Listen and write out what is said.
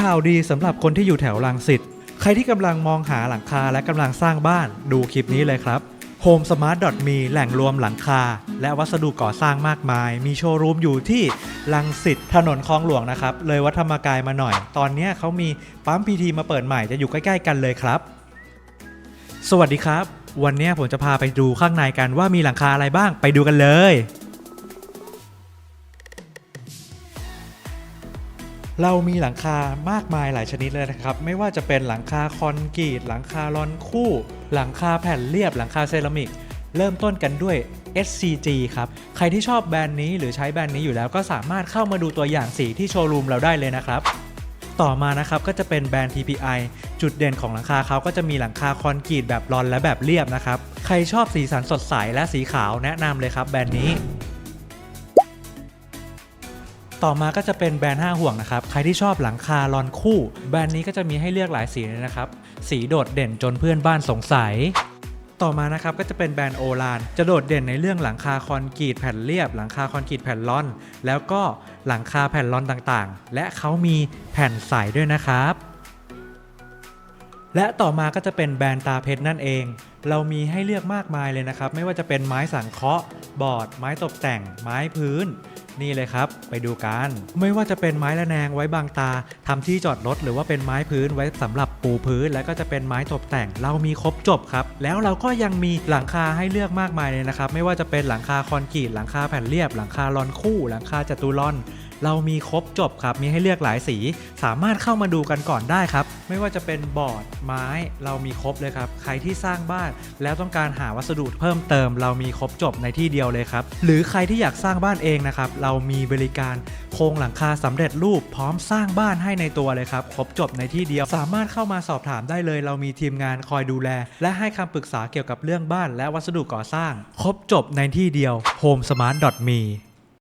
ข่าวดีสำหรับคนที่อยู่แถวลังสิตใครที่กำลังมองหาหลังคาและกำลังสร้างบ้านดูคลิปนี้เลยครับ Home Smart Me แหล่งรวมหลังคา และวัสดุก่อสร้างมากมาย มีโชว์รูมอยู่ที่ลังสิตถนนคลองหลวงนะครับ เลยวัดธรรมกายมาหน่อย ตอนนี้เขามีปั๊มพีทีมาเปิดใหม่จะอยู่ใกล้ ๆ กันเลยครับ สวัสดีครับ วันนี้ผมจะพาไปดูข้างในกันว่ามีหลังคาอะไรบ้างไปดูกันเลย เรามีหลังคามากมายหลายชนิดเลยนะครับ ไม่ว่าจะเป็นหลังคาคอนกรีต หลังคาลอนคู่ หลังคาแผ่นเรียบ หลังคาเซรามิก เริ่มต้นกันด้วย SCG ครับ ใครที่ชอบแบรนด์นี้หรือใช้แบรนด์นี้อยู่แล้วก็สามารถเข้ามาดูตัวอย่างสีที่โชว์รูมเราได้เลยนะครับ ต่อมานะครับก็จะเป็นแบรนด์ TPI จุดเด่นของหลังคาเขาก็จะมีหลังคาคอนกรีตแบบรอนและแบบเรียบนะครับ ใครชอบสีสันสดใสและสีขาวแนะนำเลยครับแบรนด์นี้ ต่อมาก็จะเป็นแบรนด์ 5 ห่วงนะครับ ใครที่ชอบหลังคาลอนคู่ แบรนด์นี้ก็จะมีให้เลือกหลายสีเลยนะครับ สีโดดเด่นจนเพื่อนบ้านสงสัย ต่อมานะครับก็จะเป็นแบรนด์โอลานจะโดดเด่นในเรื่องหลังคาคอนกรีตแผ่นเรียบ หลังคาคอนกรีตแผ่นร่อน แล้วก็หลังคาแผ่นร่อนต่างๆ และเขามีแผ่นใสด้วยนะครับและต่อมาก็จะเป็นแบรนด์ตาเพชรนั่นเอง เรามีให้เลือกมากมายเลยนะครับ ไม่ว่าจะเป็นไม้สังเคราะห์ บอร์ด ไม้ตกแต่ง ไม้พื้น นี่เลยครับ ไปดูกัน ไม่ว่าจะเป็นไม้ระแนงไว้บางตาทำที่จอดรถหรือว่าเป็นไม้พื้นไว้สำหรับปูพื้น แล้วก็จะเป็นไม้ตกแต่ง เรามีครบจบครับ แล้วเราก็ยังมีหลังคาให้เลือกมากมายเลยนะครับ ไม่ว่าจะเป็นหลังคาคอนกรีตหลังคาแผ่นเรียบ หลังคาลอนคู่ หลังคาจัตุรอน เรามีครบจบครับ มีให้เลือกหลายสี สามารถเข้ามาดูกันก่อนได้ครับ ไม่ว่าจะเป็นบอร์ดไม้เรามีครบเลยครับ ใครที่สร้างบ้าน แล้วต้องการหาวัสดุเพิ่มเติม เรามีครบจบในที่เดียวเลยครับ หรือใครที่อยากสร้างบ้านเองนะครับ เรามีบริการโครงหลังคาสำเร็จรูปพร้อมสร้างบ้านให้ในตัวเลยครับ ครบจบในที่เดียว สามารถเข้ามาสอบถามได้เลย เรามีทีมงานคอยดูแล และให้คำปรึกษาเกี่ยวกับเรื่องบ้าน และวัสดุก่อสร้าง ครบจบในที่เดียว homesmart.me